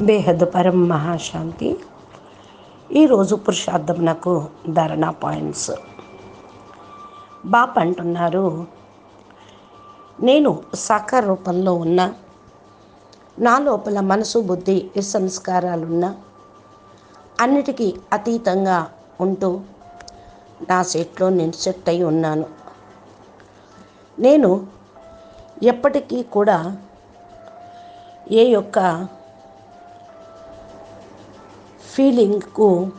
బేహద్ పరం మహాశాంతి. ఈరోజు పురుషార్థమునకు ధారణ పాయింట్స్. బాప్ అంటున్నారు నేను సాకార రూపంలో ఉన్న నా లోపల మనసు బుద్ధి సంస్కారాలున్న అన్నిటికీ అతీతంగా ఉంటూ నా సెట్లో నేను సెట్ అయి ఉన్నాను. నేను ఎప్పటికీ కూడా ఏ యొక్క ఫీలింగ్కు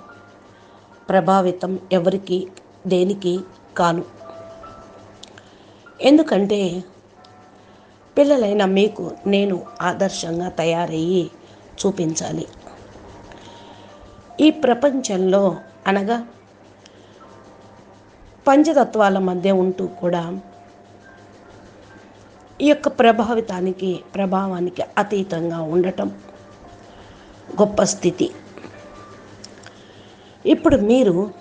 ప్రభావితం ఎవరికి దేనికి కాను. ఎందుకంటే పిల్లలైన మీకు నేను ఆదర్శంగా తయారయ్యి చూపించాలి. ఈ ప్రపంచంలో అనగా పంచతత్వాల మధ్య ఉంటూ కూడా ఈ యొక్క ప్రభావితానికి ప్రభావానికి అతీతంగా ఉండటం గొప్ప స్థితి. ఇప్పుడు మీరు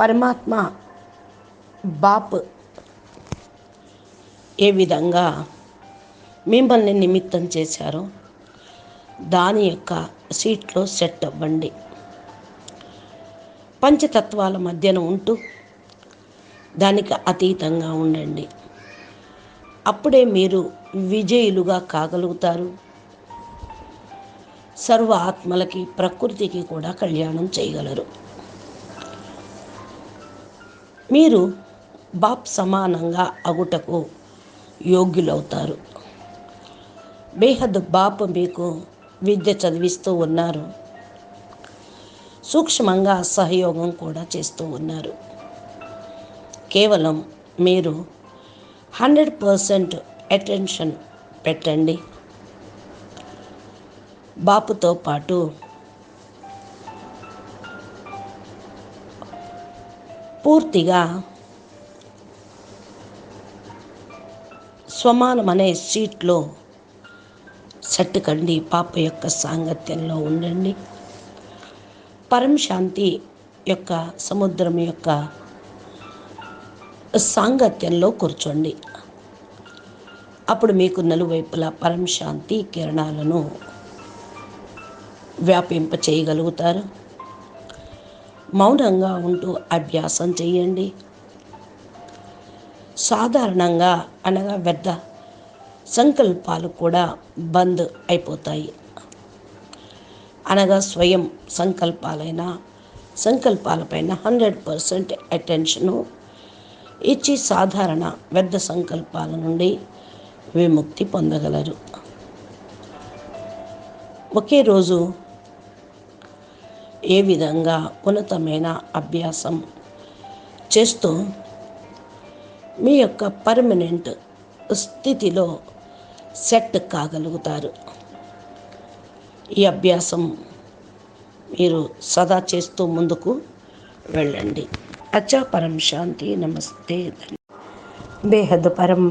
పరమాత్మ బాప్ ఏ విధంగా మిమ్మల్ని నిమిత్తం చేశారో దాని యొక్క సీట్లో సెట్ అవ్వండి. పంచతత్వాల మధ్యన ఉంటూ దానికి అతీతంగా ఉండండి. అప్పుడే మీరు విజయులుగా కాగలుగుతారు. సర్వ ఆత్మలకి ప్రకృతికి కూడా కళ్యాణం చేయగలరు. మీరు బాప్ సమానంగా అగుటకు యోగ్యులవుతారు. బేహద్ బాప్ మీకు విద్య చదివిస్తూ ఉన్నారు. సూక్ష్మంగా సహయోగం కూడా చేస్తూ ఉన్నారు. కేవలం మీరు హండ్రెడ్ పర్సెంట్ అటెన్షన్ పెట్టండి. బాపుతో పాటు. పూర్తిగా స్వమానం అనే సీట్లో సెట్ కండి పాప యొక్క సాంగత్యంలో ఉండండి. పరం శాంతి యొక్క సముద్రం యొక్క సాంగత్యంలో కూర్చోండి. అప్పుడు మీకు నలువైపులా పరం శాంతి కిరణాలను వ్యాపింప చేయగలుగుతారు. మౌనంగా ఉంటూ అభ్యాసం చేయండి. సాధారణంగా అనగా వ్యర్థ సంకల్పాలు కూడా బంద్ అయిపోతాయి. అనగా స్వయం సంకల్పాలైన సంకల్పాలపైన హండ్రెడ్ పర్సెంట్ అటెన్షను ఇచ్చి సాధారణ వ్యర్థ సంకల్పాల నుండి విముక్తి పొందగలరు. ఒకే రోజు ఏ విధంగా ఉన్నతమైన అభ్యాసం చేస్తూ మీ యొక్క పర్మనెంట్ స్థితిలో సెట్ కాగలుగుతారు. ఈ అభ్యాసం మీరు సదా చేస్తూ ముందుకు వెళ్ళండి. అచ్చా పరం శాంతి నమస్తే. బేహద్ పరం